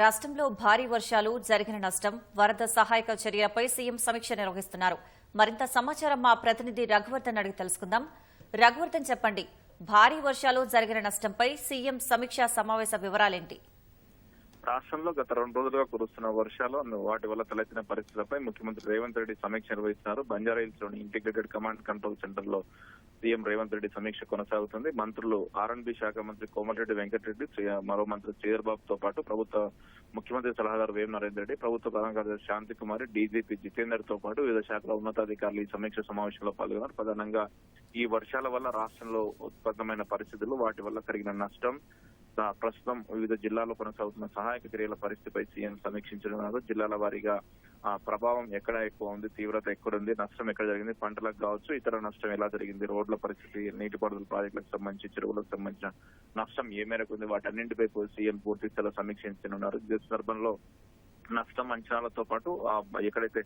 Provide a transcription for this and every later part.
రాష్ట్రంలో భారీ వర్షాలు జరిగిన నష్టం వరద సహాయక చర్యలపై సీఎం సమీక్ష నిర్వహిస్తున్నారు. మరింత సమాచారం మా ప్రతినిధి రఘువర్ధన్ అడిగి తెలుసుకుందాం. రఘువర్ధన్ చెప్పండి భారీ వర్షాలు జరిగిన నష్టంపై సీఎం సమీక్ష సమావేశ వివరాలేంటి? రాష్ట్రంలో గత రెండు రోజులుగా కురుస్తున్న వర్షాలు వాటి వల్ల తలెత్తిన పరిస్థితులపై ముఖ్యమంత్రి రేవంత్ రెడ్డి సమీక్ష నిర్వహిస్తున్నారు. బంజారాహిల్స్లోని ఇంటిగ్రేటెడ్ కమాండ్ కంట్రోల్ సెంటర్లో సీఎం రేవంత్ రెడ్డి సమీక్ష కొనసాగుతుంది. మంత్రులు ఆర్ఎండ్బి శాఖ మంత్రి కోమటిరెడ్డి వెంకటరెడ్డి మరో మంత్రి శ్రీధర్ పాటు ప్రభుత్వ ముఖ్యమంత్రి సలహాదారు వేం నరేందర్ రెడ్డి ప్రభుత్వ ప్రధాన కార్యదర్శి శాంతి కుమారి డీజీపీ జితేందర్తో పాటు వివిధ శాఖల ఉన్నతాధికారులు ఈ సమీక్ష సమావేశంలో పాల్గొన్నారు. ప్రధానంగా ఈ వర్షాల వల్ల రాష్ట్రంలో ఉత్పన్నమైన పరిస్థితులు వాటి వల్ల కలిగిన నష్టం ప్రస్తుతం వివిధ జిల్లాల్లో కొనసాగుతున్న సహాయక చర్యల పరిస్థితిపై సీఎం సమీక్షించనున్నారు జిల్లాల వారీగా ఆ, ప్రభావం ఎక్కడ ఎక్కువ ఉంది తీవ్రత ఎక్కడ ఉంది నష్టం ఎక్కడ జరిగింది పంటలకు కావచ్చు ఇతర నష్టం ఎలా జరిగింది రోడ్ల పరిస్థితి నీటిపారుదల ప్రాజెక్టులకు సంబంధించి చెరువులకు సంబంధించిన నష్టం ఏ మేరకు ఉంది వాటన్నింటిపై కూడా సీఎం పూర్తి స్థాయిలో సమీక్షించనున్నారు. ఇదే సందర్భంలో నష్టం అంచనాలతో పాటు ఎక్కడైతే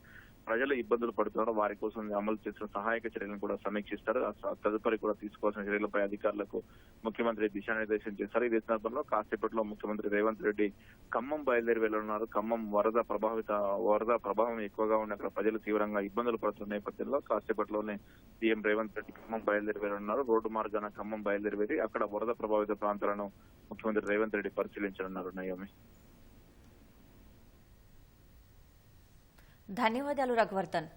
ప్రజలు ఇబ్బందులు పడుతున్నారో. వారి కోసం అమలు చేసిన సహాయక చర్యలను కూడా సమీక్షిస్తారు. తదుపరి కూడా తీసుకోవాల్సిన చర్యలపై అధికారులకు ముఖ్యమంత్రి దిశానిర్దేశం చేశారు. ఇదే సందర్భంలో కాసేపట్లో ముఖ్యమంత్రి రేవంత్ రెడ్డి ఖమ్మం బయలుదేరి వెళ్ళనున్నారు ఖమ్మం వరద ప్రభావిత వరద ప్రభావం ఎక్కువగా ఉన్న అక్కడ ప్రజలు తీవ్రంగా ఇబ్బందులు పడుతున్న నేపథ్యంలో కాసేపట్లోనే సీఎం రేవంత్ రెడ్డి ఖమ్మం బయలుదేరి వెళ్ళనున్నారు రోడ్డు మార్గాన ఖమ్మం బయలుదేరి వెళ్ళి అక్కడ వరద ప్రభావిత ప్రాంతాలను ముఖ్యమంత్రి రేవంత్ రెడ్డి పరిశీలించనున్నారు. నయోమి. ధన్యవాదాలు రఘువర్ధన్